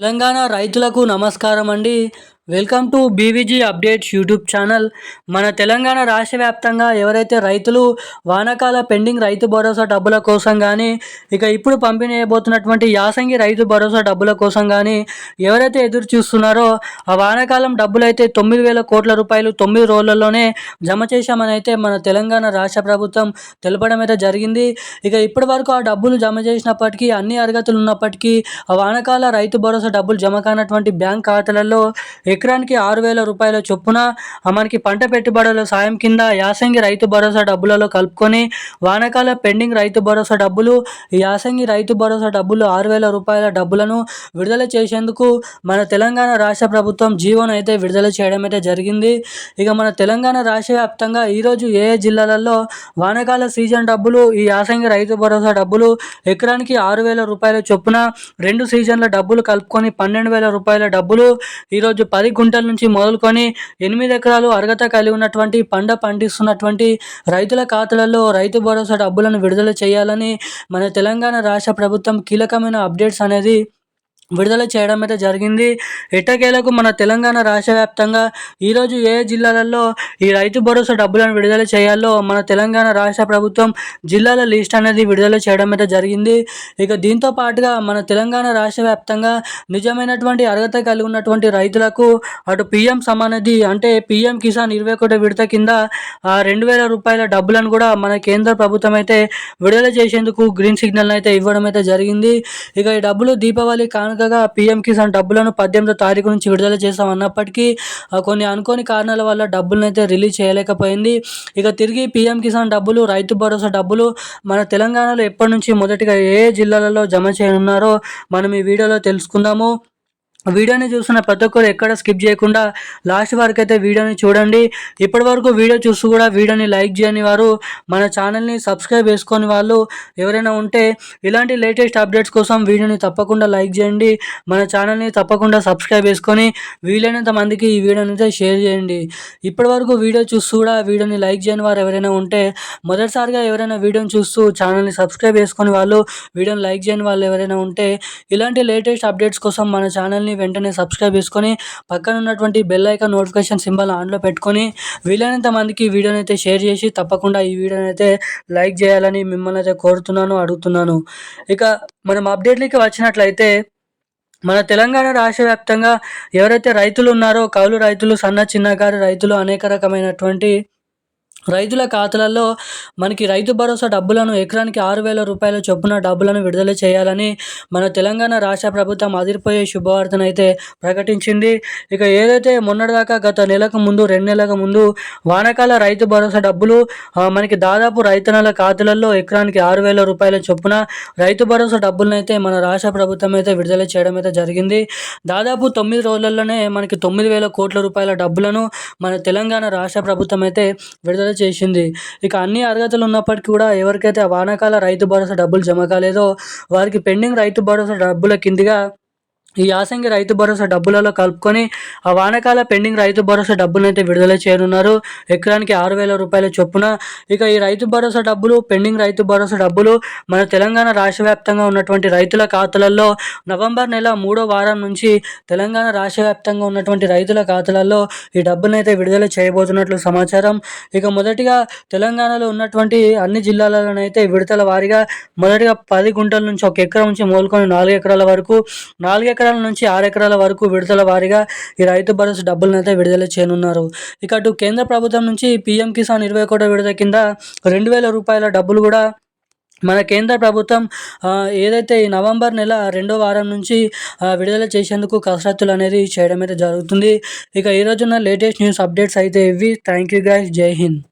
తెలంగాణ రైతులకు నమస్కారం అండి welcome to BVG updates YouTube channel. మన తెలంగాణ రాష్ట్ర వ్యాప్తంగా ఎవరైతే రైతులు వానాకాల పెండింగ్ రైతు భరోసా డబ్బుల కోసం కానీ ఇక ఇప్పుడు పంపిణీ చేయబోతున్నటువంటి యాసంగి రైతు భరోసా డబ్బుల కోసం కానీ ఎవరైతే ఎదురు చూస్తున్నారో ఆ వానాకాలం డబ్బులు అయితే తొమ్మిది వేల కోట్ల రూపాయలు తొమ్మిది రోజులలోనే జమ చేశామని అయితే మన తెలంగాణ రాష్ట్ర ప్రభుత్వం తెలపడం అయితే జరిగింది. ఇక ఇప్పటి వరకు ఆ డబ్బులు జమ చేసినప్పటికీ అన్ని అర్హతలు ఉన్నప్పటికీ ఆ వానాకాల రైతు భరోసా డబ్బులు జమ కానటువంటి బ్యాంక్ ఖాతాలలో ఎకరానికి ఆరు వేల రూపాయల చొప్పున మనకి పంట పెట్టుబడుల సాయం కింద యాసంగి రైతు భరోసా డబ్బులలో కలుపుకొని వానకాల పెండింగ్ రైతు భరోసా డబ్బులు యాసంగి రైతు భరోసా డబ్బులు ఆరు వేల రూపాయల డబ్బులను విడుదల చేసేందుకు మన తెలంగాణ రాష్ట్ర ప్రభుత్వం జీవోను అయితే విడుదల చేయడం అయితే జరిగింది. ఇక మన తెలంగాణ రాష్ట్ర వ్యాప్తంగా ఈరోజు ఏ ఏ జిల్లాలలో వానకాల సీజన్ డబ్బులు ఈ యాసంగి రైతు భరోసా డబ్బులు ఎకరానికి ఆరు వేల రూపాయల చొప్పున రెండు సీజన్ల డబ్బులు కలుపుకొని పన్నెండు వేల రూపాయల డబ్బులు ఈరోజు పది పది గుంటల నుంచి మొదలుకొని ఎనిమిది ఎకరాలు అర్హత కలిగి ఉన్నటువంటి పంట పండిస్తున్నటువంటి రైతుల ఖాతాలలో రైతు భరోసా డబ్బులను విడుదల చేయాలని మన తెలంగాణ రాష్ట్ర ప్రభుత్వం కీలకమైన అప్డేట్స్ అనేది విడుదల చేయడం అయితే జరిగింది. ఎట్టకేలకు మన తెలంగాణ రాష్ట్ర వ్యాప్తంగా ఈరోజు ఏ జిల్లాలలో ఈ రైతు భరోసా డబ్బులను విడుదల చేయాలో మన తెలంగాణ రాష్ట్ర ప్రభుత్వం జిల్లాల లిస్ట్ అనేది విడుదల చేయడం అయితే జరిగింది. ఇక దీంతో పాటుగా మన తెలంగాణ రాష్ట్ర వ్యాప్తంగా నిజమైనటువంటి అర్హత కలిగి ఉన్నటువంటి రైతులకు అటు పిఎం సమానది అంటే పిఎం కిసాన్ ఇరవై ఒకటి విడత కింద రెండు వేల రూపాయల డబ్బులను కూడా మన కేంద్ర ప్రభుత్వం అయితే విడుదల చేసేందుకు గ్రీన్ సిగ్నల్ అయితే ఇవ్వడం అయితే జరిగింది. ఇక ఈ డబ్బులు దీపావళి కాను కానుకగా పీఎం కిసాన్ డబ్బులను పద్దెనిమిదో తారీఖు నుంచి విడుదల చేస్తాం అన్నప్పటికీ కొన్ని అనుకోని కారణాల వల్ల డబ్బులను అయితే రిలీజ్ చేయలేకపోయింది. ఇక తిరిగి పీఎం కిసాన్ డబ్బులు రైతు భరోసా డబ్బులు మన తెలంగాణలో ఎప్పటి నుంచి మొదటిగా ఏ జిల్లాలలో జమ చేయనున్నారో మనం ఈ వీడియోలో తెలుసుకుందాము. వీడియోని చూస్తున్న ప్రతి ఒక్కరు ఎక్కడ స్కిప్ చేయకుండా లాస్ట్ వరకు అయితే వీడియోని చూడండి. ఇప్పటి వరకు వీడియో చూస్తూ కూడా వీడియోని లైక్ చేయని వారు మన ఛానల్ని సబ్స్క్రైబ్ చేసుకొని వాళ్ళు ఎవరైనా ఉంటే ఇలాంటి లేటెస్ట్ అప్డేట్స్ కోసం వీడియోని తప్పకుండా లైక్ చేయండి. మన ఛానల్ని తప్పకుండా సబ్స్క్రైబ్ చేసుకొని వీలైనంత మందికి ఈ వీడియోని అయితే షేర్ చేయండి. ఇప్పటి వరకు వీడియో చూస్తూ కూడా వీడియోని లైక్ చేయని వారు ఎవరైనా ఉంటే మొదటిసారిగా ఎవరైనా వీడియోని చూస్తూ ఛానల్ని సబ్స్క్రైబ్ చేసుకొని వాళ్ళు వీడియోని లైక్ చేయని వాళ్ళు ఎవరైనా ఉంటే ఇలాంటి లేటెస్ట్ అప్డేట్స్ కోసం మన ఛానల్ని వెంటనే సబ్స్క్రైబ్ చేసుకొని పక్కన ఉన్నటువంటి బెల్ ఐకాన్ నోటిఫికేషన్ సింబల్ ఆన్లో పెట్టుకొని వీలైనంత మందికి వీడియోని అయితే షేర్ చేసి తప్పకుండా ఈ వీడియోని అయితే లైక్ చేయాలని మిమ్మల్ని అయితే కోరుతున్నాను అడుగుతున్నాను. ఇక మనం అప్డేట్లకి వచ్చినట్లయితే మన తెలంగాణ రాష్ట్ర వ్యాప్తంగా ఎవరైతే రైతులు ఉన్నారో కౌలు రైతులు సన్న చిన్నకారు రైతులు అనేక రకమైనటువంటి రైతుల ఖాతాలలో మనకి రైతు భరోసా డబ్బులను ఎకరానికి ఆరు వేల రూపాయల చొప్పున డబ్బులను విడుదల చేయాలని మన తెలంగాణ రాష్ట్ర ప్రభుత్వం అదిరిపోయే శుభవార్తను అయితే ప్రకటించింది. ఇక ఏదైతే మొన్నటిదాకా గత నెలకు ముందు రెండు నెలల ముందు వానకాల రైతు భరోసా డబ్బులు మనకి దాదాపు రైతన్నల ఖాతాలలో ఎకరానికి ఆరు వేల రూపాయల చొప్పున రైతు భరోసా డబ్బులను అయితే మన రాష్ట్ర ప్రభుత్వం అయితే విడుదల చేయడం అయితే జరిగింది. దాదాపు తొమ్మిది రోజులలోనే మనకి తొమ్మిది వేల కోట్ల రూపాయల డబ్బులను మన తెలంగాణ రాష్ట్ర ప్రభుత్వం అయితే విడుదల చేసింది. ఇక అన్ని అర్హతలు ఉన్నప్పటికీ కూడా ఎవరికైతే వానాకాల రైతు భరోసా డబ్బులు జమ కాలేదో వారికి పెండింగ్ రైతు భరోసా డబ్బుల కిందిగా ఈ యాసంగి రైతు భరోసా డబ్బులలో కలుపుకొని ఆ వానకాల పెండింగ్ రైతు భరోసా డబ్బులను అయితే విడుదల చేయనున్నారు. ఎకరానికి ఆరు వేల రూపాయల చొప్పున. ఇక ఈ రైతు భరోసా డబ్బులు పెండింగ్ రైతు భరోసా డబ్బులు మన తెలంగాణ రాష్ట్ర వ్యాప్తంగా ఉన్నటువంటి రైతుల ఖాతాలలో నవంబర్ నెల మూడో వారం నుంచి తెలంగాణ రాష్ట్ర వ్యాప్తంగా ఉన్నటువంటి రైతుల ఖాతాలలో ఈ డబ్బులను అయితే విడుదల చేయబోతున్నట్లు సమాచారం. ఇక మొదటిగా తెలంగాణలో ఉన్నటువంటి అన్ని జిల్లాలలోనైతే విడతల వారీగా మొదటిగా పది గుంటల నుంచి ఒక ఎకరం నుంచి మోలుకొని నాలుగు ఎకరాల వరకు నాలుగు ఎకరాల నుంచి ఆరు ఎకరాల వరకు విడుదల వారీగా ఈ రైతు భరోసా డబ్బులను అయితే విడుదల చేయనున్నారు. ఇక అటు కేంద్ర ప్రభుత్వం నుంచి పీఎం కిసాన్ ఇరవై కోట్ల విడుదల కింద రెండు వేల రూపాయల డబ్బులు కూడా మన కేంద్ర ప్రభుత్వం ఏదైతే ఈ నవంబర్ నెల రెండో వారం నుంచి విడుదల చేసేందుకు కసరత్తులు అనేది చేయడం అయితే జరుగుతుంది. ఇక ఈరోజున్న లేటెస్ట్ న్యూస్ అప్డేట్స్ అయితే ఇవి. థ్యాంక్ యూ గైస్ జై హింద్.